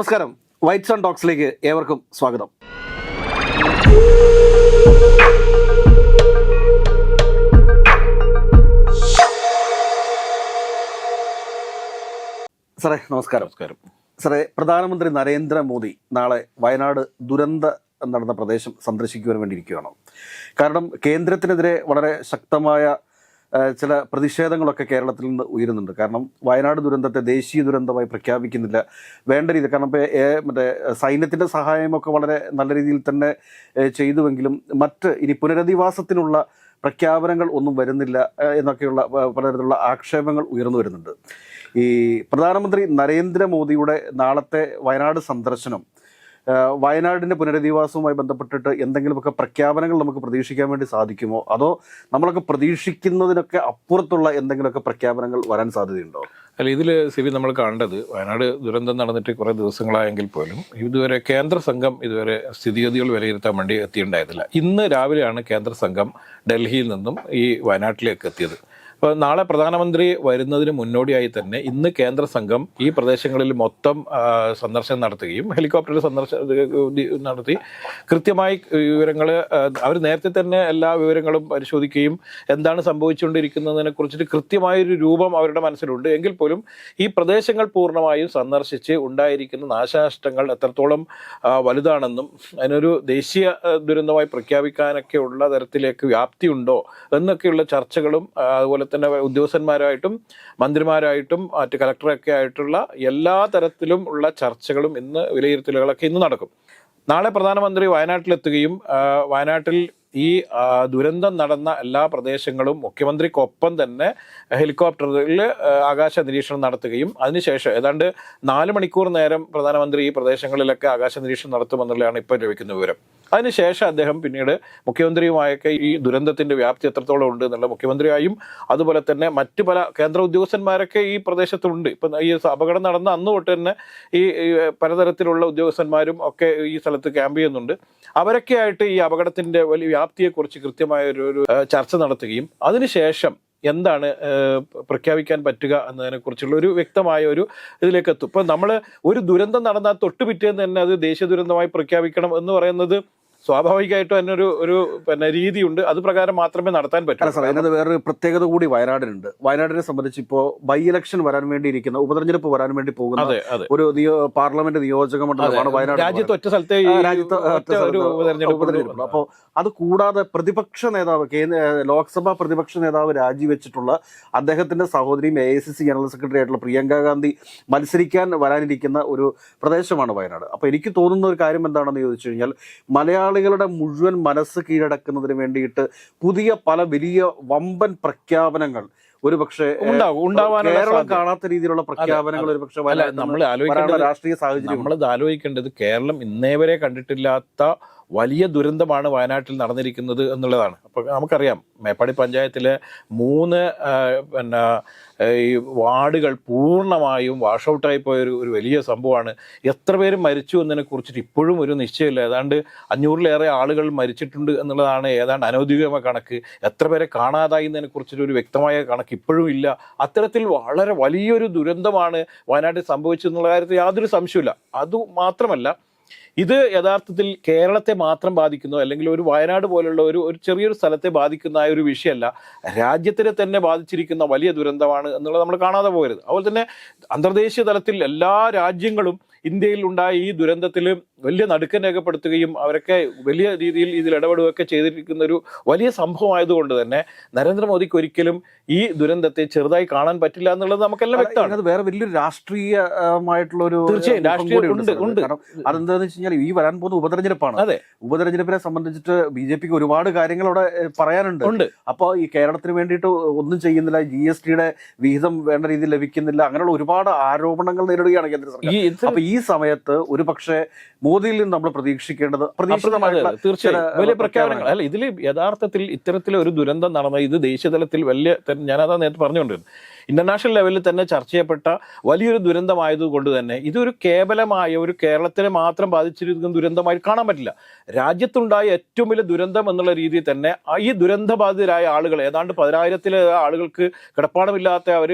നമസ്കാരം. White sun ടോക്സിലേക്ക് ഏവർക്കും സ്വാഗതം. സാറേ നമസ്കാരം. നമസ്കാരം. സാറേ പ്രധാനമന്ത്രി നരേന്ദ്രമോദി നാളെ വയനാട് ദുരന്ത നടന്ന പ്രദേശം സന്ദർശിക്കുവാൻ വേണ്ടിയിരിക്കുകയാണ് കാരണം കേന്ദ്രത്തിനെതിരെ വളരെ ശക്തമായ ചില പ്രതിഷേധങ്ങളൊക്കെ കേരളത്തിൽ നിന്ന് ഉയരുന്നുണ്ട്. കാരണം വയനാട് ദുരന്തത്തെ ദേശീയ ദുരന്തമായി പ്രഖ്യാപിക്കുന്നില്ല. വേണ്ട രീതി കാരണം ഇപ്പോൾ മറ്റേ സൈന്യത്തിന്റെ സഹായമൊക്കെ വളരെ നല്ല രീതിയിൽ തന്നെ ചെയ്തുവെങ്കിലും മറ്റ് ഇനി പുനരധിവാസത്തിനുള്ള പ്രഖ്യാപനങ്ങൾ ഒന്നും വരുന്നില്ല എന്നൊക്കെയുള്ള പലതരത്തിലുള്ള ആക്ഷേപങ്ങൾ ഉയർന്നു വരുന്നുണ്ട്. ഈ പ്രധാനമന്ത്രി നരേന്ദ്രമോദിയുടെ നാളത്തെ വയനാട് സന്ദർശനം വയനാടിന്റെ പുനരധിവാസവുമായി ബന്ധപ്പെട്ടിട്ട് എന്തെങ്കിലുമൊക്കെ പ്രഖ്യാപനങ്ങൾ നമുക്ക് പ്രതീക്ഷിക്കാൻ വേണ്ടി സാധിക്കുമോ? അതോ നമ്മളൊക്കെ പ്രതീക്ഷിക്കുന്നതിനൊക്കെ അപ്പുറത്തുള്ള എന്തെങ്കിലുമൊക്കെ പ്രഖ്യാപനങ്ങൾ വരാൻ സാധ്യതയുണ്ടോ? അല്ല ഇതിൽ സിബി നമ്മൾ കാണേണ്ടത് വയനാട് ദുരന്തം നടന്നിട്ട് കുറേ ദിവസങ്ങളായെങ്കിൽ പോലും ഇതുവരെ കേന്ദ്ര സംഘം ഇതുവരെ സ്ഥിതിഗതികൾ വിലയിരുത്താൻ വേണ്ടി എത്തിയിട്ടുണ്ടായിരുന്നില്ല. ഇന്ന് രാവിലെയാണ് കേന്ദ്ര സംഘം ഡൽഹിയിൽ നിന്നും ഈ വയനാട്ടിലേക്ക് എത്തിയത്. അപ്പോൾ നാളെ പ്രധാനമന്ത്രി വരുന്നതിന് മുന്നോടിയായി തന്നെ ഇന്ന് കേന്ദ്ര സംഘം ഈ പ്രദേശങ്ങളിൽ മൊത്തം സന്ദർശനം നടത്തുകയും ഹെലികോപ്റ്ററിൽ സന്ദർശനം നടത്തി കൃത്യമായി വിവരങ്ങൾ അവർ നേരത്തെ തന്നെ എല്ലാ വിവരങ്ങളും പരിശോധിക്കുകയും എന്താണ് സംഭവിച്ചുകൊണ്ടിരിക്കുന്നതിനെ കുറിച്ചിട്ട് കൃത്യമായൊരു രൂപം അവരുടെ മനസ്സിലുണ്ട്. എങ്കിൽ പോലും ഈ പ്രദേശങ്ങൾ പൂർണമായും സന്ദർശിച്ച് ഉണ്ടായിരിക്കുന്ന നാശനഷ്ടങ്ങൾ എത്രത്തോളം വലുതാണെന്നും അതിനൊരു ദേശീയ ദുരന്തമായി പ്രഖ്യാപിക്കാനൊക്കെ ഉള്ള തരത്തിലേക്ക് വ്യാപ്തിയുണ്ടോ എന്നൊക്കെയുള്ള ചർച്ചകളും അതുപോലെ തന്നെ ഉദ്യോഗസ്ഥന്മാരായിട്ടും മന്ത്രിമാരായിട്ടും മറ്റ് കലക്ടറൊക്കെ ആയിട്ടുള്ള എല്ലാ തരത്തിലും ഉള്ള ചർച്ചകളും ഇന്ന് വിലയിരുത്തലുകളൊക്കെ ഇന്ന് നടക്കും. നാളെ പ്രധാനമന്ത്രി വയനാട്ടിലെത്തുകയും വയനാട്ടിൽ ഈ ദുരന്തം നടന്ന എല്ലാ പ്രദേശങ്ങളും മുഖ്യമന്ത്രിക്കൊപ്പം തന്നെ ഹെലികോപ്റ്ററിൽ ആകാശ നിരീക്ഷണം നടത്തുകയും അതിനുശേഷം ഏതാണ്ട് നാല് മണിക്കൂർ നേരം പ്രധാനമന്ത്രി ഈ പ്രദേശങ്ങളിലൊക്കെ ആകാശ നിരീക്ഷണം നടത്തുമെന്നുള്ളതാണ് ഇപ്പോൾ ലഭിക്കുന്ന വിവരം. അതിനുശേഷം അദ്ദേഹം പിന്നീട് മുഖ്യമന്ത്രിയുമായൊക്കെ ഈ ദുരന്തത്തിന്റെ വ്യാപ്തി എത്രത്തോളം ഉണ്ട് എന്നുള്ള മുഖ്യമന്ത്രിയായും അതുപോലെ തന്നെ മറ്റു പല കേന്ദ്ര ഉദ്യോഗസ്ഥന്മാരൊക്കെ ഈ പ്രദേശത്തുണ്ട്. ഇപ്പം ഈ അപകടം നടന്ന അന്ന് തൊട്ട് തന്നെ ഈ പലതരത്തിലുള്ള ഉദ്യോഗസ്ഥന്മാരും ഒക്കെ ഈ സ്ഥലത്ത് ക്യാമ്പ് ചെയ്യുന്നുണ്ട്. അവരൊക്കെ ആയിട്ട് ഈ അപകടത്തിന്റെ വലിയ വ്യാപ്തിയെക്കുറിച്ച് കൃത്യമായ ഒരു ചർച്ച നടത്തുകയും അതിനുശേഷം എന്താണ് പ്രഖ്യാപിക്കാൻ പറ്റുക എന്നതിനെക്കുറിച്ചുള്ള ഒരു വ്യക്തമായ ഒരു ഇതിലേക്ക് എത്തും ഇപ്പം നമ്മൾ ഒരു ദുരന്തം നടന്നാൽ തൊട്ട് പിറ്റേന്ന് തന്നെ അത് ദേശീയ ദുരന്തമായി പ്രഖ്യാപിക്കണം എന്ന് പറയുന്നത് സ്വാഭാവികമായിട്ടും അതിനൊരു ഒരു പിന്നെ രീതിയുണ്ട്. അത് പ്രകാരം മാത്രമേ നടത്താൻ പറ്റൂ. സാർ അതിനകത്ത് വേറൊരു പ്രത്യേകത കൂടി വയനാടിനുണ്ട്. വയനാടിനെ സംബന്ധിച്ച് ഇപ്പോൾ ബൈ ഇലക്ഷൻ വരാൻ വേണ്ടിയിരിക്കുന്ന ഉപതെരഞ്ഞെടുപ്പ് വരാൻ വേണ്ടി പോകുന്ന ഒരു പാർലമെന്റ് നിയോജക മണ്ഡലമാണ് വയനാട് രാജ്യത്ത് ഒറ്റ സ്ഥലത്തെ ഉപതെരഞ്ഞെടുപ്പ് അപ്പോൾ അത് കൂടാതെ പ്രതിപക്ഷ നേതാവ് കേന്ദ്ര ലോക്സഭാ പ്രതിപക്ഷ നേതാവ് രാജിവെച്ചിട്ടുള്ള അദ്ദേഹത്തിന്റെ സഹോദരിയും A I C C general secretary ആയിട്ടുള്ള പ്രിയങ്ക ഗാന്ധി മത്സരിക്കാൻ വരാനിരിക്കുന്ന ഒരു പ്രദേശമാണ് വയനാട്. അപ്പോൾ എനിക്ക് തോന്നുന്ന ഒരു കാര്യം എന്താണെന്ന് ചോദിച്ചു കഴിഞ്ഞാൽ മലയാളികളുടെ മുഴുവൻ മനസ്സ് കീഴടക്കുന്നതിന് വേണ്ടിയിട്ട് പുതിയ പല വലിയ വമ്പൻ പ്രഖ്യാപനങ്ങൾ. ഒരു പക്ഷേ ഉണ്ടാവും ഉണ്ടാവാൻ കേരളം കാണാത്ത രീതിയിലുള്ള പ്രഖ്യാപനങ്ങൾ അല്ല വയനാട്ടിൽ നമ്മൾ ആലോചിക്കേണ്ട രാഷ്ട്രീയ സാഹചര്യം. നമ്മൾ ആലോചിക്കേണ്ടത് കേരളം ഇന്നേവരെ കണ്ടിട്ടില്ലാത്ത വലിയ ദുരന്തമാണ് വയനാട്ടിൽ നടന്നിരിക്കുന്നത് എന്നുള്ളതാണ്. അപ്പോൾ നമുക്കറിയാം മേപ്പാടി പഞ്ചായത്തിലെ മൂന്ന് പിന്നെ ഈ വാർഡുകൾ പൂർണമായും വാഷ് ഔട്ടായി പോയ ഒരു വലിയ സംഭവമാണ്. എത്ര പേര് മരിച്ചു എന്നതിനെ കുറിച്ചിട്ട് ഇപ്പോഴും ഒരു നിശ്ചയമില്ല. ഏതാണ്ട് അഞ്ഞൂറിലേറെ ആളുകൾ മരിച്ചിട്ടുണ്ട് എന്നുള്ളതാണ് ഏതാണ്ട് അനൗദ്യോഗികമായ കണക്ക്. എത്ര പേരെ കാണാതായി എന്നതിനെ കുറിച്ചിട്ട് ഒരു വ്യക്തമായ കണക്ക് ഇപ്പോഴും ഇല്ല. അത്തരത്തിൽ വളരെ വലിയൊരു ദുരന്തമാണ് വയനാട്ടിൽ സംഭവിച്ചെന്നുള്ള കാര്യത്തിൽ യാതൊരു സംശയമില്ല അത് മാത്രമല്ല ഇത് യഥാർത്ഥത്തിൽ കേരളത്തെ മാത്രം ബാധിക്കുന്നു അല്ലെങ്കിൽ ഒരു വയനാട് പോലുള്ള ഒരു ഒരു ചെറിയൊരു സ്ഥലത്തെ ബാധിക്കുന്ന ഒരു വിഷയമല്ല. രാജ്യത്തിനെ തന്നെ ബാധിച്ചിരിക്കുന്ന വലിയ ദുരന്തമാണ് എന്നുള്ളത് നമ്മൾ കാണാതെ പോകരുത്. അതുപോലെ തന്നെ അന്തർദേശീയ തലത്തിൽ എല്ലാ രാജ്യങ്ങളും ഇന്ത്യയിൽ ഉണ്ടായ ഈ ദുരന്തത്തിൽ വലിയ നടുക്കം രേഖപ്പെടുത്തുകയും അവരൊക്കെ വലിയ രീതിയിൽ ഇതിൽ ഇടപെടുകയൊക്കെ ചെയ്തിരിക്കുന്ന ഒരു വലിയ സംഭവമായതുകൊണ്ട് തന്നെ നരേന്ദ്രമോദിക്ക് ഒരിക്കലും ഈ ദുരന്തത്തെ ചെറുതായി കാണാൻ പറ്റില്ല എന്നുള്ളത് നമുക്കെല്ലാം വ്യക്തമാണ്. അത് വേറെ വലിയൊരു രാഷ്ട്രീയമായിട്ടുള്ള ഒരു തീർച്ചയായും, രാഷ്ട്രീയം ഉണ്ട്, ഉണ്ട്. അതെന്താണെന്ന് വെച്ച് കഴിഞ്ഞാൽ ഈ വരാൻ പോകുന്ന ഉപതെരഞ്ഞെടുപ്പാണ്. അതെ. ഉപതെരഞ്ഞെടുപ്പിനെ സംബന്ധിച്ചിട്ട് ബി ജെ പിക്ക് ഒരുപാട് കാര്യങ്ങൾ അവിടെ പറയാനുണ്ട്. അപ്പോൾ ഈ കേരളത്തിന് വേണ്ടിയിട്ട് ഒന്നും ചെയ്യുന്നില്ല ജി എസ് ടിയുടെ വിഹിതം വേണ്ട രീതിയിൽ ലഭിക്കുന്നില്ല അങ്ങനെയുള്ള ഒരുപാട് ആരോപണങ്ങൾ നേരിടുകയാണ് കേന്ദ്ര സർക്കാർ. അപ്പൊ ഈ സമയത്ത് ഒരു പക്ഷേ മോദിയിൽ നിന്ന് നമ്മൾ പ്രതീക്ഷിക്കേണ്ടത് അതെ, പ്രതീക്ഷിതമായിട്ടുള്ള തീർച്ചയായും വലിയ പ്രഖ്യാപനങ്ങൾ. അല്ല ഇതിൽ യഥാർത്ഥത്തിൽ ഇത്തരത്തിലൊരു ദുരന്തം നടന്ന ഇത് ദേശീയതലത്തിൽ വലിയ ഞാൻ ഞാനതാ നേരത്തെ പറഞ്ഞുകൊണ്ടിരുന്നത്. ഇന്റർനാഷണൽ ലെവലിൽ തന്നെ ചർച്ച ചെയ്യപ്പെട്ട വലിയൊരു ദുരന്തമായതുകൊണ്ട് തന്നെ ഇതൊരു കേവലമായ ഒരു കേരളത്തിനെ മാത്രം ബാധിച്ചിരിക്കുന്ന ദുരന്തമായി കാണാൻ പറ്റില്ല. രാജ്യത്തുണ്ടായ ഏറ്റവും വലിയ ദുരന്തം എന്നുള്ള രീതിയിൽ തന്നെ ഈ ദുരന്തബാധിതരായ ആളുകൾ ഏതാണ്ട് പതിനായിരത്തിലെ ആളുകൾക്ക് കിടപ്പാടമില്ലാത്ത അവർ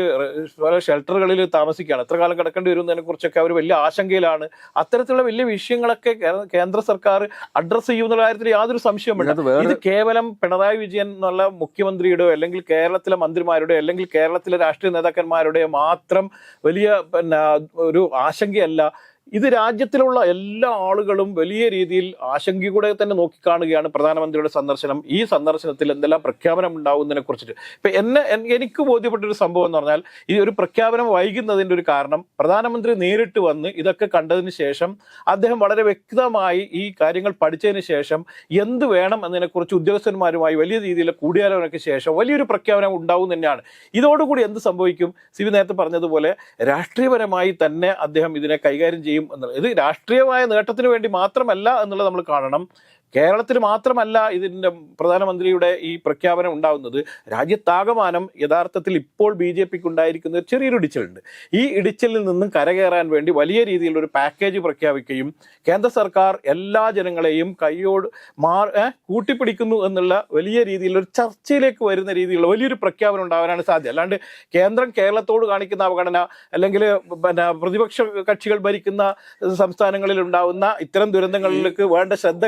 പല ഷെൽട്ടറുകളിൽ താമസിക്കുകയാണ്. എത്ര കാലം കിടക്കേണ്ടി വരുന്നതിനെ കുറിച്ചൊക്കെ അവർ വലിയ ആശങ്കയിലാണ്. അത്തരത്തിലുള്ള വലിയ വിഷയങ്ങളൊക്കെ കേന്ദ്ര സർക്കാർ അഡ്രസ്സ് ചെയ്യുന്ന കാര്യത്തിൽ യാതൊരു വേണ്ട ഇത് കേവലം പിണറായി വിജയൻ എന്നുള്ള മുഖ്യമന്ത്രിയുടെയോ അല്ലെങ്കിൽ കേരളത്തിലെ മന്ത്രിമാരുടെയോ അല്ലെങ്കിൽ കേരളത്തിലെ രാഷ്ട്രീയ നേതാക്കന്മാരുടെയോ മാത്രം വലിയ പിന്നെ ഒരു ആശങ്കയല്ല. ഇത് രാജ്യത്തിലുള്ള എല്ലാ ആളുകളും വലിയ രീതിയിൽ ആശങ്കയോടെ തന്നെ നോക്കിക്കാണുകയാണ് പ്രധാനമന്ത്രിയുടെ സന്ദർശനം. ഈ സന്ദർശനത്തിൽ എന്തെല്ലാം പ്രഖ്യാപനം ഉണ്ടാകുന്നതിനെ കുറിച്ചിട്ട്. ഇപ്പൊ എന്നെ എനിക്ക് ബോധ്യപ്പെട്ട ഒരു സംഭവം എന്ന് പറഞ്ഞാൽ ഈ ഒരു പ്രഖ്യാപനം വൈകുന്നതിന്റെ ഒരു കാരണം പ്രധാനമന്ത്രി നേരിട്ട് വന്ന് ഇതൊക്കെ കണ്ടതിന് ശേഷം അദ്ദേഹം വളരെ വ്യക്തമായി ഈ കാര്യങ്ങൾ പഠിച്ചതിന് ശേഷം എന്ത് വേണം എന്നതിനെക്കുറിച്ച് ഉദ്യോഗസ്ഥന്മാരുമായി വലിയ രീതിയിൽ കൂടിയാലോചനയ്ക്ക് ശേഷം വലിയൊരു പ്രഖ്യാപനം ഉണ്ടാവും തന്നെയാണ്. ഇതോടുകൂടി എന്ത് സംഭവിക്കും? സിബി നേരത്തെ പറഞ്ഞതുപോലെ രാഷ്ട്രീയപരമായി തന്നെ അദ്ദേഹം ഇതിനെ കൈകാര്യം ചെയ്യും. എന്നുള്ളത് ഇത് രാഷ്ട്രീയമായ നേട്ടത്തിന് വേണ്ടി മാത്രമല്ല എന്നുള്ളത് നമ്മൾ കാണണം. കേരളത്തിൽ മാത്രമല്ല ഇതിന്റെ പ്രധാനമന്ത്രിയുടെ ഈ പ്രഖ്യാപനം ഉണ്ടാകുന്നത് രാജ്യത്താകമാനം യഥാർത്ഥത്തിൽ ഇപ്പോൾ ബി ജെ പിക്ക് ഉണ്ടായിരിക്കുന്ന ചെറിയൊരു ഇടിച്ചിലുണ്ട്. ഈ ഇടിച്ചിലിൽ നിന്നും കരകയറാൻ വേണ്ടി വലിയ രീതിയിലുള്ള ഒരു പാക്കേജ് പ്രഖ്യാപിക്കുകയും കേന്ദ്ര സർക്കാർ എല്ലാ ജനങ്ങളെയും കൈയോട് മാർ കൂട്ടിപ്പിടിക്കുന്നു എന്നുള്ള വലിയ രീതിയിലൊരു ചർച്ചയിലേക്ക് വരുന്ന രീതിയിലുള്ള വലിയൊരു പ്രഖ്യാപനം ഉണ്ടാവാനാണ് സാധ്യത. അല്ലാണ്ട് കേന്ദ്രം കേരളത്തോട് കാണിക്കുന്ന അവഗണന അല്ലെങ്കിൽ പിന്നെ പ്രതിപക്ഷ കക്ഷികൾ ഭരിക്കുന്ന സംസ്ഥാനങ്ങളിൽ ഉണ്ടാവുന്ന ഇത്തരം ദുരന്തങ്ങളിലേക്ക് വേണ്ട ശ്രദ്ധ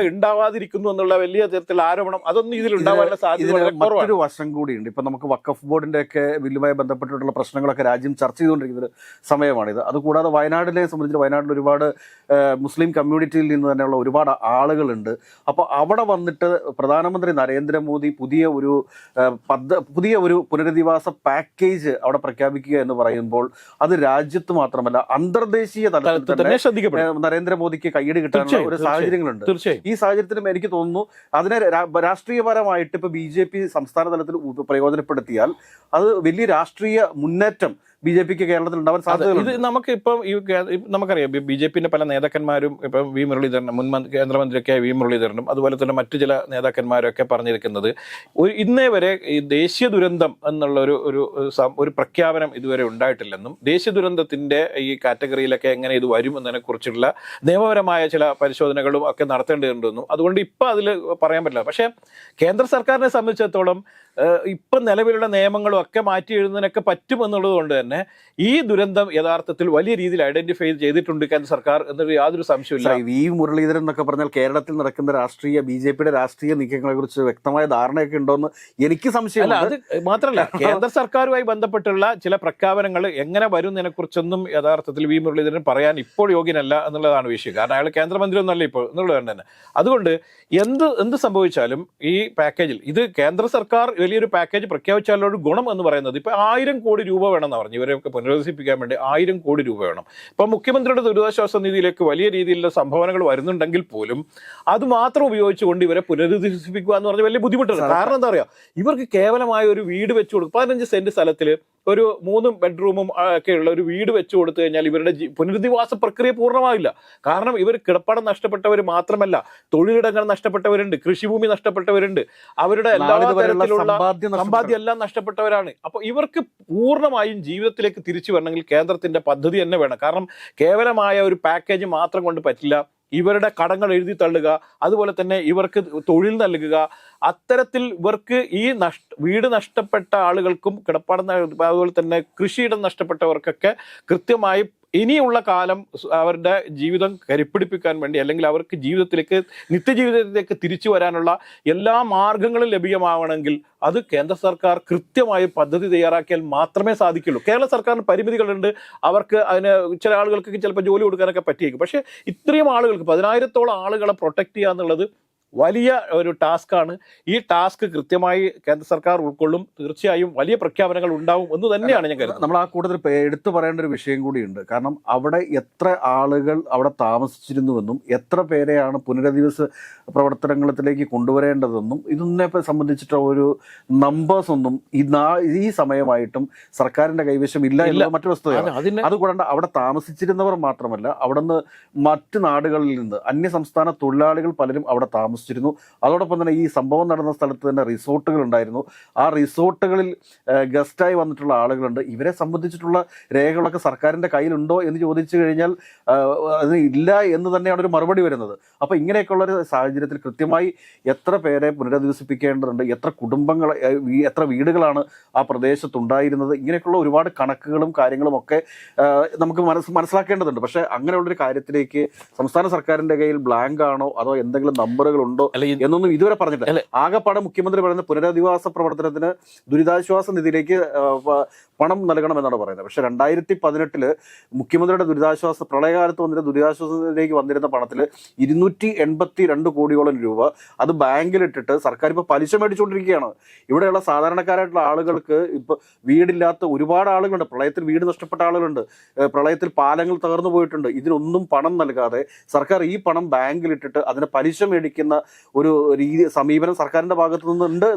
ഉണ്ടാവാതിരിക്കുന്നു എന്നുള്ള വലിയ തരത്തിൽ ആരോപണം അതൊന്നും ഇതിൽ ഉണ്ടാവാനുള്ള സാധ്യത മറ്റൊരു വശം കൂടിയുണ്ട്. ഇപ്പൊ നമുക്ക് വക്കഫ് ബോർഡിന്റെ ഒക്കെ ബില്ലുമായി ബന്ധപ്പെട്ടിട്ടുള്ള പ്രശ്നങ്ങളൊക്കെ രാജ്യം ചർച്ച ചെയ്തുകൊണ്ടിരിക്കുന്ന ഒരു സമയമാണിത് അതുകൂടാതെ വയനാടിനെ സംബന്ധിച്ച് വയനാട്ടിൽ ഒരുപാട് മുസ്ലിം കമ്മ്യൂണിറ്റിയിൽ നിന്ന് തന്നെയുള്ള ഒരുപാട് ആളുകളുണ്ട്. അപ്പോൾ അവിടെ വന്നിട്ട് പ്രധാനമന്ത്രി നരേന്ദ്രമോദി പുതിയ ഒരു പദ്ധ പുതിയ ഒരു പുനരധിവാസ പാക്കേജ് അവിടെ പ്രഖ്യാപിക്കുക എന്ന് പറയുമ്പോൾ അത് രാജ്യത്ത് മാത്രമല്ല അന്തർദേശീയ തലത്തിൽ തന്നെ നരേന്ദ്രമോദിക്ക് കയ്യടി കിട്ടാനുള്ള ഒരു സാഹചര്യങ്ങളുണ്ട്. ഈ ഈ സാഹചര്യത്തിലും എനിക്ക് തോന്നുന്നു. അതിനെ രാഷ്ട്രീയപരമായിട്ട് ഇപ്പോൾ ബി ജെ പി സംസ്ഥാന തലത്തിൽ പ്രയോജനപ്പെടുത്തിയാൽ അത് വലിയ രാഷ്ട്രീയ മുന്നേറ്റം ബി ജെ പിക്ക് കേരളത്തിൽ ഉണ്ടാവാൻ സാധ്യത ഇത് നമുക്ക് ഇപ്പം ഈ നമുക്കറിയാം ബി ജെ പിന്റെ പല നേതാക്കന്മാരും ഇപ്പം വി മുരളീധരനും മുൻ മന്ത്രി- കേന്ദ്രമന്ത്രിയൊക്കെ വി മുരളീധരനും അതുപോലെ തന്നെ മറ്റു ചില നേതാക്കന്മാരൊക്കെ പറഞ്ഞിരിക്കുന്നത്. ഒരു ഇന്നേ വരെ ഈ ദേശീയ ദുരന്തം എന്നുള്ള ഒരു ഒരു ഒരു പ്രഖ്യാപനം ഇതുവരെ ഉണ്ടായിട്ടില്ലെന്നും ദേശീയ ദുരന്തത്തിന്റെ ഈ കാറ്റഗറിയിലൊക്കെ എങ്ങനെ ഇത് വരും എന്നതിനെ കുറിച്ചുള്ള നിയമപരമായ ചില പരിശോധനകളും ഒക്കെ നടത്തേണ്ടതുണ്ടെന്നും അതുകൊണ്ട് ഇപ്പം അതിൽ പറയാൻ പറ്റില്ല. പക്ഷേ കേന്ദ്ര സർക്കാരിനെ സംബന്ധിച്ചിടത്തോളം ഇപ്പം നിലവിലുള്ള നിയമങ്ങളും ഒക്കെ മാറ്റി എഴുതുന്നതിനൊക്കെ പറ്റുമെന്നുള്ളത് കൊണ്ട് തന്നെ ഈ ദുരന്തം യഥാർത്ഥത്തിൽ വലിയ രീതിയിൽ ഐഡന്റിഫൈ ചെയ്തിട്ടുണ്ട് കേന്ദ്ര സർക്കാർ എന്നൊരു യാതൊരു സംശയമില്ല വി മുരളീധരൻ എന്നൊക്കെ പറഞ്ഞാൽ കേരളത്തിൽ നടക്കുന്ന രാഷ്ട്രീയ ബി ജെ പിയുടെ രാഷ്ട്രീയ നീക്കങ്ങളെ കുറിച്ച് വ്യക്തമായ ധാരണയൊക്കെ ഉണ്ടോന്ന് എനിക്ക് സംശയമില്ല അത് മാത്രമല്ല കേന്ദ്ര സർക്കാരുമായി ബന്ധപ്പെട്ടുള്ള ചില പ്രഖ്യാപനങ്ങൾ എങ്ങനെ വരുന്നതിനെ കുറിച്ചൊന്നും യഥാർത്ഥത്തിൽ വി മുരളീധരൻ പറയാൻ ഇപ്പോൾ യോഗ്യനല്ല എന്നുള്ളതാണ് വിഷയം. കാരണം അയാൾ കേന്ദ്രമന്ത്രി ഒന്നല്ല ഇപ്പോൾ എന്നുള്ളത് തന്നെ. അതുകൊണ്ട് എന്ത് എന്ത് സംഭവിച്ചാലും ഈ പാക്കേജിൽ ഇത് കേന്ദ്ര സർക്കാർ വലിയൊരു പാക്കേജ് പ്രഖ്യാപിച്ചാലുള്ള ഒരു ഗുണം എന്ന് പറയുന്നത് ഇപ്പോൾ ആയിരം കോടി രൂപ വേണമെന്ന് പറഞ്ഞു ഇവരെയൊക്കെ പുനരധിവസിപ്പിക്കാൻ വേണ്ടി ആയിരം കോടി രൂപ വേണം. ഇപ്പം മുഖ്യമന്ത്രിയുടെ ദുരിതാശ്വാസ നിധിയിലേക്ക് വലിയ രീതിയിലുള്ള സംഭാവനകൾ വരുന്നുണ്ടെങ്കിൽ പോലും അത് മാത്രം ഉപയോഗിച്ചുകൊണ്ട് ഇവരെ പുനരധിവസിപ്പിക്കുക എന്ന് പറഞ്ഞാൽ വലിയ ബുദ്ധിമുട്ടാണ് കാരണം എന്താ പറയുക ഇവർക്ക് കേവലമായ ഒരു വീട് വെച്ചു കൊടുക്കും. പതിനഞ്ച് സെന്റ് സ്ഥലത്തിൽ ഒരു മൂന്നും ബെഡ്റൂമും ഒക്കെയുള്ള ഒക്കെ ഉള്ള ഒരു വീട് വെച്ചു കൊടുത്തു കഴിഞ്ഞാൽ ഇവരുടെ പുനരധിവാസ പ്രക്രിയ പൂർണമാവില്ല. കാരണം ഇവർ കിടപ്പാടം നഷ്ടപ്പെട്ടവർ മാത്രമല്ല തൊഴിലിടങ്ങൾ നഷ്ടപ്പെട്ടവരുണ്ട് കൃഷിഭൂമി നഷ്ടപ്പെട്ടവരുണ്ട്. അവരുടെ എല്ലാ തരത്തിലുള്ള സമ്പാദ്യം സമ്പാദ്യം എല്ലാം നഷ്ടപ്പെട്ടവരാണ്. അപ്പൊ ഇവർക്ക് പൂർണമായും ജീവിതത്തിലേക്ക് തിരിച്ചു വരണമെങ്കിൽ കേന്ദ്രത്തിന്റെ പദ്ധതി തന്നെ വേണം. കാരണം കേവലമായ ഒരു പാക്കേജ് മാത്രം കൊണ്ട് പറ്റില്ല. ഇവരുടെ കടങ്ങൾ എഴുതി തള്ളുക അതുപോലെ തന്നെ ഇവർക്ക് തൊഴിൽ നൽകുക. അത്തരത്തിൽ ഇവർക്ക് ഈ നഷ്ട വീട് നഷ്ടപ്പെട്ട ആളുകൾക്കും കിടപ്പാടം അതുപോലെ തന്നെ കൃഷിയിടം നഷ്ടപ്പെട്ടവർക്കൊക്കെ കൃത്യമായി ഇനിയുള്ള കാലം അവരുടെ ജീവിതം കരുപ്പിടിപ്പിക്കാൻ വേണ്ടി അല്ലെങ്കിൽ അവർക്ക് ജീവിതത്തിലേക്ക് നിത്യജീവിതത്തിലേക്ക് തിരിച്ചു വരാനുള്ള എല്ലാ മാർഗങ്ങളും ലഭ്യമാവണമെങ്കിൽ അത് കേന്ദ്ര സർക്കാർ കൃത്യമായി പദ്ധതി തയ്യാറാക്കിയാൽ മാത്രമേ സാധിക്കുള്ളൂ. കേരള സർക്കാരിന് പരിമിതികളുണ്ട്. അവർക്ക് അതിന് ചില ആളുകൾക്ക് ചിലപ്പോൾ ജോലി കൊടുക്കാനൊക്കെ പറ്റിയേക്കും. പക്ഷേ ഇത്രയും ആളുകൾക്ക് പതിനായിരത്തോളം ആളുകളെ പ്രൊട്ടക്ട് ചെയ്യുക എന്നുള്ളത് വലിയ ഒരു ടാസ്ക്കാണ്. ഈ ടാസ്ക് കൃത്യമായി കേന്ദ്ര സർക്കാർ ഉൾക്കൊള്ളും. തീർച്ചയായും വലിയ പ്രഖ്യാപനങ്ങൾ ഉണ്ടാവും എന്ന് തന്നെയാണ് ഞാൻ കരുതുന്നത്. നമ്മൾ ആ കൂടുതൽ എടുത്തു പറയേണ്ട ഒരു വിഷയം കൂടിയുണ്ട്. കാരണം അവിടെ എത്ര ആളുകൾ അവിടെ താമസിച്ചിരുന്നുവെന്നും എത്ര പേരെയാണ് പുനരധിവാസ പ്രവർത്തനങ്ങളിലേക്ക് കൊണ്ടുവരേണ്ടതെന്നും ഇതിനെ സംബന്ധിച്ചിട്ട് ഒരു നമ്പേഴ്സ് ഒന്നും ഈ ഈ സമയമായിട്ടും സർക്കാരിന്റെ കൈവശം ഇല്ല ഇല്ല. എന്നുള്ള മറ്റു വസ്തുതയാണ്. അത് അതുകൂടാണ്ട് അവിടെ താമസിച്ചിരുന്നവർ മാത്രമല്ല അവിടെ നിന്ന് മറ്റു നാടുകളിൽ നിന്ന് അന്യ സംസ്ഥാന തൊഴിലാളികൾ പലരും അവിടെ താമസിച്ചു താമസിച്ചിരുന്നു. അതോടൊപ്പം തന്നെ ഈ സംഭവം നടന്ന സ്ഥലത്ത് തന്നെ റിസോർട്ടുകൾ ഉണ്ടായിരുന്നു. ആ റിസോർട്ടുകളിൽ ഗസ്റ്റായി വന്നിട്ടുള്ള ആളുകളുണ്ട്. ഇവരെ സംബന്ധിച്ചിട്ടുള്ള രേഖകളൊക്കെ സർക്കാരിന്റെ കയ്യിലുണ്ടോ എന്ന് ചോദിച്ചു കഴിഞ്ഞാൽ അത് ഇല്ല എന്ന് തന്നെയാണ് ഒരു മറുപടി വരുന്നത്. അപ്പോൾ ഇങ്ങനെയൊക്കെയുള്ള ഒരു സാഹചര്യത്തിൽ കൃത്യമായി എത്ര പേരെ പുനരധിവസിപ്പിക്കേണ്ടതുണ്ട്? എത്ര കുടുംബങ്ങൾ എത്ര വീടുകളാണ് ആ പ്രദേശത്തുണ്ടായിരുന്നത്? ഇങ്ങനെയൊക്കെയുള്ള ഒരുപാട് കണക്കുകളും കാര്യങ്ങളും ഒക്കെ നമുക്ക് മനസ്സ് മനസ്സിലാക്കേണ്ടതുണ്ട്. പക്ഷേ അങ്ങനെയുള്ളൊരു കാര്യത്തിലേക്ക് സംസ്ഥാന സർക്കാരിന്റെ കയ്യിൽ ബ്ലാങ്ക് ആണോ? അതോ എന്തെങ്കിലും നമ്പറുകൾ ഉണ്ടോ അല്ല എന്നൊന്നും ഇതുവരെ പറഞ്ഞിട്ടില്ല. അല്ലെ. ആകെപ്പാടെ മുഖ്യമന്ത്രി പറയുന്ന പുനരധിവാസ പ്രവർത്തനത്തിന് ദുരിതാശ്വാസ നിധിയിലേക്ക് പണം നൽകണം പണം നൽകണമെന്നാണ് പറയുന്നത്. പക്ഷെ രണ്ടായിരത്തി പതിനെട്ടിൽ മുഖ്യമന്ത്രിയുടെ ദുരിതാശ്വാസ പ്രളയകാലത്ത് ദുരിതാശ്വാസ നിധിയിലേക്ക് വന്നിരുന്ന പണത്തിൽ ഇരുന്നൂറ്റി എൺപത്തി രണ്ട് കോടിയോളം രൂപ അത് ബാങ്കിലിട്ടിട്ട് സർക്കാർ ഇപ്പോൾ പലിശ മേടിച്ചുകൊണ്ടിരിക്കുകയാണ്. ഇവിടെയുള്ള സാധാരണക്കാരായിട്ടുള്ള ആളുകൾക്ക് ഇപ്പോൾ വീടില്ലാത്ത ഒരുപാട് ആളുകളുണ്ട്. പ്രളയത്തിൽ വീട് നഷ്ടപ്പെട്ട ആളുകളുണ്ട്. പ്രളയത്തിൽ പാലങ്ങൾ തകർന്നു പോയിട്ടുണ്ട്. ഇതിനൊന്നും പണം നൽകാതെ സർക്കാർ ഈ പണം ബാങ്കിലിട്ടിട്ട് അതിന് പലിശ മേടിക്കുന്ന ഒരു രീതി സമീപനം സർക്കാരിന്റെ ഭാഗത്തു നിന്നുണ്ട്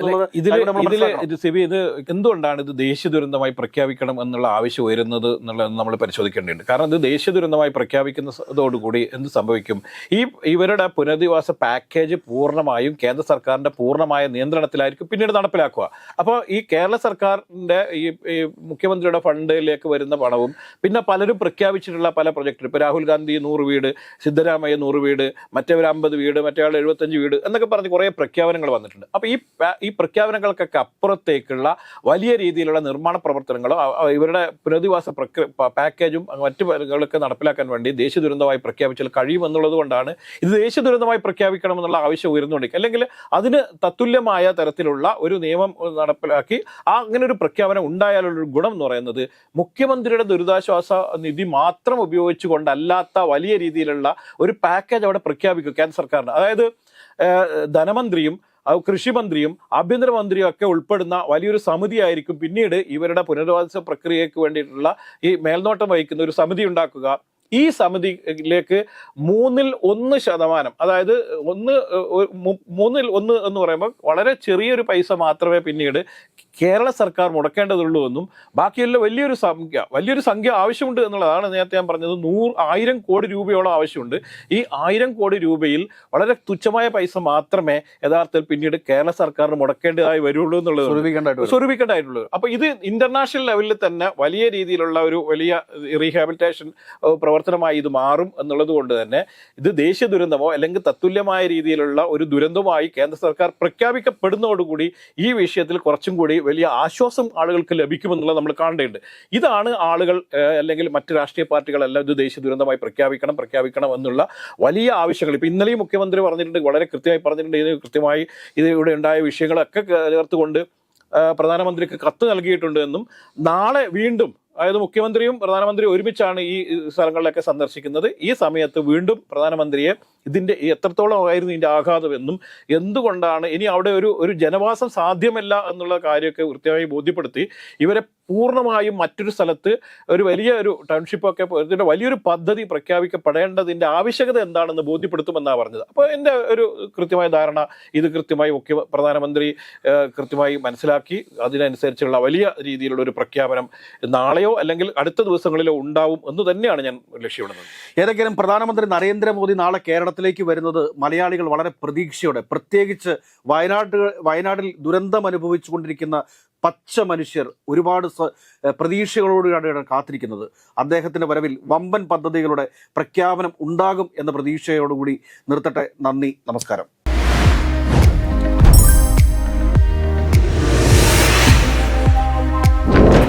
ഇതിൽ സെബി ഇത് എന്തുകൊണ്ടാണ് ഇത് ദേശീയ ദുരന്തമായി പ്രഖ്യാപിക്കണം എന്നുള്ള ആവശ്യം ഉയരുന്നത് എന്നുള്ളത് നമ്മൾ പരിശോധിക്കേണ്ടതുണ്ട്. കാരണം ഇത് ദേശീയ ദുരന്തമായി പ്രഖ്യാപിക്കുന്നതോടുകൂടി എന്ത് സംഭവിക്കും? ഈ ഇവരുടെ പുനരധിവാസ പാക്കേജ് പൂർണമായും കേന്ദ്ര സർക്കാരിന്റെ പൂർണമായ നിയന്ത്രണത്തിലായിരിക്കും പിന്നീട് നടപ്പിലാക്കുക. അപ്പോൾ ഈ കേരള സർക്കാരിന്റെ ഈ മുഖ്യമന്ത്രിയുടെ ഫണ്ടിലേക്ക് വരുന്ന പണവും പിന്നെ പലരും പ്രഖ്യാപിച്ചിട്ടുള്ള പല പ്രൊജക്ടും ഇപ്പോൾ രാഹുൽ ഗാന്ധി നൂറ് വീട് സിദ്ധരാമയ്യ നൂറ് വീട് മറ്റേവർ അമ്പത് വീട് മറ്റേ ആൾ എഴുപത്തഞ്ച് വീട് എന്നൊക്കെ പറഞ്ഞ് കുറേ പ്രഖ്യാപനങ്ങൾ വന്നിട്ടുണ്ട്. അപ്പോൾ ഈ ഈ പ്രഖ്യാപനങ്ങൾക്കൊക്കെ അപ്പുറത്തേക്കുള്ള വലിയ രീതിയിലുള്ള നിർമ്മാണ പ്രവർത്തനങ്ങളോ ഇവരുടെ പുനരധിവാസ പാക്കേജും മറ്റു കാര്യങ്ങളൊക്കെ നടപ്പിലാക്കാൻ വേണ്ടി ദേശീയ ദുരന്തമായി പ്രഖ്യാപിച്ചാൽ കഴിയുമെന്നുള്ളത് കൊണ്ടാണ് ഇത് ദേശീയ ദുരന്തമായി പ്രഖ്യാപിക്കണം എന്നുള്ള ആവശ്യം ഉയർന്നുകൊണ്ടിരിക്കുക അല്ലെങ്കിൽ അതിന് തത്തുല്യമായ തരത്തിലുള്ള ഒരു നിയമം നടപ്പിലാക്കി ആ അങ്ങനെ ഒരു പ്രഖ്യാപനം ഉണ്ടായാലുള്ള ഗുണം എന്ന് പറയുന്നത് മുഖ്യമന്ത്രിയുടെ ദുരിതാശ്വാസ നിധി മാത്രം ഉപയോഗിച്ചുകൊണ്ടല്ലാത്ത വലിയ രീതിയിലുള്ള ഒരു പാക്കേജ് അവിടെ പ്രഖ്യാപിക്കും കേന്ദ്ര സർക്കാരിന്. അതായത് ധനമന്ത്രിയും കൃഷിമന്ത്രിയും ആഭ്യന്തരമന്ത്രിയും ഒക്കെ ഉൾപ്പെടുന്ന വലിയൊരു സമിതിയായിരിക്കും പിന്നീട് ഇവരുടെ പുനരധിവാസ പ്രക്രിയക്ക് വേണ്ടിയിട്ടുള്ള ഈ മേൽനോട്ടം വഹിക്കുന്ന ഒരു സമിതി ഉണ്ടാക്കുക. ഈ സമിതിയിലേക്ക് മൂന്നിൽ ഒന്ന് ശതമാനം അതായത് ഒന്ന് മൂന്നിൽ ഒന്ന് എന്ന് പറയുമ്പോൾ വളരെ ചെറിയൊരു പൈസ മാത്രമേ പിന്നീട് കേരള സർക്കാർ മുടക്കേണ്ടതുള്ളൂ എന്നും ബാക്കിയുള്ള വലിയൊരു സംഖ്യ വലിയൊരു സംഖ്യ ആവശ്യമുണ്ട് എന്നുള്ളതാണ് നേരത്തെ ഞാൻ പറഞ്ഞത്. നൂറ് ആയിരം കോടി രൂപയോളം ആവശ്യമുണ്ട്. ഈ ആയിരം കോടി രൂപയിൽ വളരെ തുച്ഛമായ പൈസ മാത്രമേ യഥാർത്ഥത്തിൽ പിന്നീട് കേരള സർക്കാരിന് മുടക്കേണ്ടതായി വരുള്ളൂ എന്നുള്ളത് സ്വരൂപിക്കേണ്ടതായിട്ട് വരും. സ്വരൂപിക്കേണ്ടതായിട്ടുള്ളത്. അപ്പൊ ഇത് ഇന്റർനാഷണൽ ലെവലിൽ തന്നെ വലിയ രീതിയിലുള്ള ഒരു വലിയ റീഹാബിലിറ്റേഷൻ പ്രവർത്തനമായി ഇത് മാറും എന്നുള്ളത് കൊണ്ട് തന്നെ ഇത് ദേശീയ ദുരന്തമോ അല്ലെങ്കിൽ തത്തുല്യമായ രീതിയിലുള്ള ഒരു ദുരന്തമായി കേന്ദ്ര സർക്കാർ പ്രഖ്യാപിക്കപ്പെടുന്നതോടുകൂടി ഈ വിഷയത്തിൽ കുറച്ചും കൂടി വലിയ ആശ്വാസം ആളുകൾക്ക് ലഭിക്കുമെന്നുള്ളത് നമ്മൾ കാണേണ്ടതുണ്ട്. ഇതാണ് ആളുകൾ അല്ലെങ്കിൽ മറ്റ് രാഷ്ട്രീയ പാർട്ടികളെല്ലാം ഇത് ദേശീയ ദുരന്തമായി പ്രഖ്യാപിക്കണം പ്രഖ്യാപിക്കണം എന്നുള്ള വലിയ ആവശ്യങ്ങൾ. ഇപ്പം ഇന്നലെയും മുഖ്യമന്ത്രി പറഞ്ഞിട്ടുണ്ട് വളരെ കൃത്യമായി പറഞ്ഞിട്ടുണ്ട് ഇത് കൃത്യമായി ഇത് ഇവിടെ ഉണ്ടായ വിഷയങ്ങളൊക്കെ ചേർത്തുകൊണ്ട് പ്രധാനമന്ത്രിക്ക് കത്ത് നൽകിയിട്ടുണ്ട് എന്നും നാളെ വീണ്ടും അതായത് മുഖ്യമന്ത്രിയും പ്രധാനമന്ത്രിയും ഒരുമിച്ചാണ് ഈ സ്ഥലങ്ങളിലൊക്കെ സന്ദർശിക്കുന്നത്. ഈ സമയത്ത് വീണ്ടും പ്രധാനമന്ത്രിയെ ഇതിന്റെ എത്രത്തോളം ആയിരുന്നു ഇതിന്റെ ആഘാതമെന്നും എന്തുകൊണ്ടാണ് ഇനി അവിടെ ഒരു ഒരു ജനവാസം സാധ്യമല്ല എന്നുള്ള കാര്യമൊക്കെ കൃത്യമായി ബോധ്യപ്പെടുത്തി ഇവരെ പൂർണമായും മറ്റൊരു സ്ഥലത്ത് ഒരു വലിയ ഒരു ടൗൺഷിപ്പ് ഒക്കെ ഇതിന്റെ വലിയൊരു പദ്ധതി പ്രഖ്യാപിക്കപ്പെടേണ്ടതിന്റെ ആവശ്യകത എന്താണെന്ന് ബോധ്യപ്പെടുത്തുമെന്നാണ് പറഞ്ഞത്. അപ്പോൾ എന്റെ ഒരു കൃത്യമായ ധാരണ ഇത് കൃത്യമായി മുഖ്യ പ്രധാനമന്ത്രി കൃത്യമായി മനസ്സിലാക്കി. അതിനനുസരിച്ചുള്ള വലിയ രീതിയിലുള്ള ഒരു പ്രഖ്യാപനം നാളെയോ അല്ലെങ്കിൽ അടുത്ത ദിവസങ്ങളിലോ ഉണ്ടാവും എന്ന് തന്നെയാണ് ഞാൻ ലക്ഷ്യമിടുന്നത്. ഏതെങ്കിലും പ്രധാനമന്ത്രി നരേന്ദ്രമോദി നാളെ കേരളത്തിലേക്ക് വരുന്നത് മലയാളികൾ വളരെ പ്രതീക്ഷയോടെ പ്രത്യേകിച്ച് വയനാട് വയനാട്ടിൽ ദുരന്തം അനുഭവിച്ചുകൊണ്ടിരിക്കുന്ന പച്ച മനുഷ്യർ ഒരുപാട് പ്രതീക്ഷകളോടുകൂടിയാണ് കാത്തിരിക്കുന്നത്. അദ്ദേഹത്തിന്റെ വരവിൽ വമ്പൻ പദ്ധതികളുടെ പ്രഖ്യാപനം ഉണ്ടാകും എന്ന പ്രതീക്ഷയോടുകൂടി നിർത്തട്ടെ. നന്ദി. നമസ്കാരം.